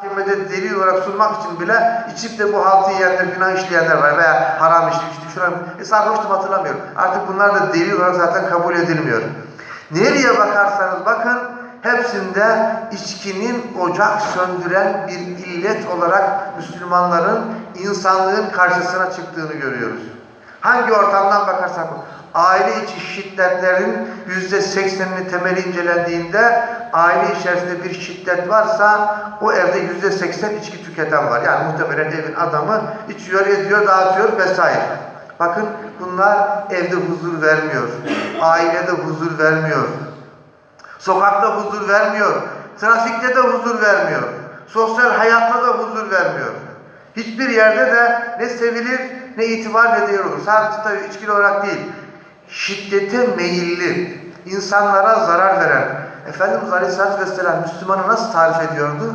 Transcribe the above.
Mahkemede delil olarak sunmak için bile içip de bu haltı yiyenler, günah işleyenler var veya haram içtik, şuna, e, sarhoştum hatırlamıyorum. Artık bunlar da delil olarak zaten kabul edilmiyor. Nereye bakarsanız bakın, hepsinde içkinin ocak söndüren bir illet olarak Müslümanların insanlığın karşısına çıktığını görüyoruz. Hangi ortamdan bakarsak aile içi şiddetlerin yüzde seksenini temeli incelendiğinde aile içerisinde bir şiddet varsa o evde yüzde seksen içki tüketen var. Yani muhtemelen evin adamı içiyor, ediyor, dağıtıyor vesaire. Bakın bunlar evde huzur vermiyor. Ailede huzur vermiyor. Sokakta huzur vermiyor. Trafikte de huzur vermiyor. Sosyal hayatta da huzur vermiyor. Hiçbir yerde de ne sevilir ne itibar ne olur. Sadece tabii içkili olarak değil. Şiddete meyilli, insanlara zarar veren. Efendimiz Aleyhisselatü Vesselam Müslümanı nasıl tarif ediyordu?